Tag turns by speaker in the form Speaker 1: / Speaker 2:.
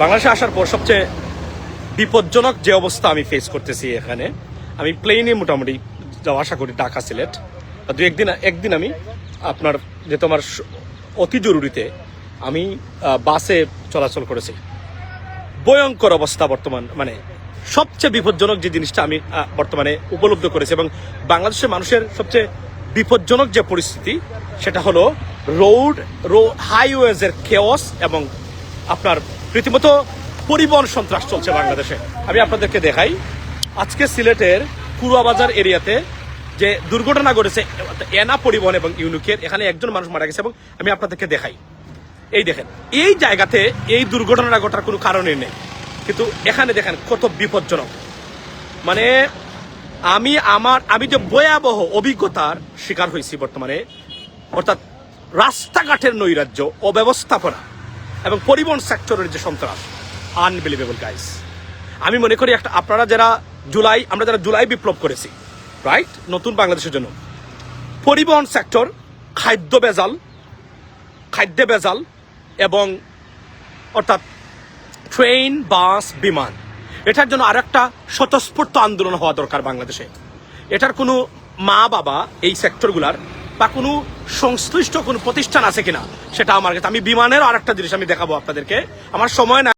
Speaker 1: বাংলাদেশে আসার পর সবচেয়ে বিপজ্জনক যে অবস্থা আমি ফেস করতেছি এখানে, আমি প্লেনে মোটামুটি যাওয়া আশা করি ঢাকা, সিলেট। দু একদিন একদিন আমি আপনার যেহেতু আমার স- অতি জরুরিতে আমি বাসে চলাচল করেছি। ভয়ঙ্কর অবস্থা বর্তমান মানে সবচেয়ে বিপজ্জনক যে জিনিসটা আমি বর্তমানে উপলব্ধ করেছি এবং বাংলাদেশের মানুষের সবচেয়ে বিপজ্জনক যে পরিস্থিতি, সেটা হলো রোড রো হাইওয়েজের কেওস এবং আপনার রীতিমতো পরিবহন সন্ত্রাস চলছে বাংলাদেশে। আমি আপনাদেরকে দেখাই, আজকে সিলেটের কুড়ুয়াবাজার এরিয়াতে যে দুর্ঘটনা ঘটেছে, এনা পরিবহন এবং ইউনিকের, এখানে একজন মানুষ মারা গেছে এবং আমি আপনাদেরকে দেখাই। এই দেখেন, এই জায়গাতে এই দুর্ঘটনা ঘটার কোনো কারণই নেই। কিন্তু এখানে দেখেন কত বিপজ্জনক। মানে আমি আমার, আমি যে ভয়াবহ অভিজ্ঞতার শিকার হয়েছি বর্তমানে, অর্থাৎ রাস্তাঘাটের নৈরাজ্য, অব্যবস্থাপনা এবং পরিবহন সেক্টরের যে সন্ত্রাস আনবিলিভেবল গাইস আমি মনে করি একটা, আপনারা যারা জুলাই, আমরা যারা জুলাই বিপ্লব করেছি রাইট নতুন বাংলাদেশের জন্য। পরিবহন সেক্টর খাদ্য বেজাল, খাদ্যে বেজাল এবং অর্থাৎ ট্রেন বাস বিমান। এটার জন্য আর একটা স্বতঃস্ফূর্ত আন্দোলন হওয়া দরকার বাংলাদেশে। এটার কোনো মা বাবা এই সেক্টরগুলার বা কোনো সংশ্লিষ্ট কোনো প্রতিষ্ঠান আছে কিনা, সেটা আমার কাছে আমি বিমানের আরেকটা জিনিস আমি দেখাবো আপনাদেরকে। আমার সময় না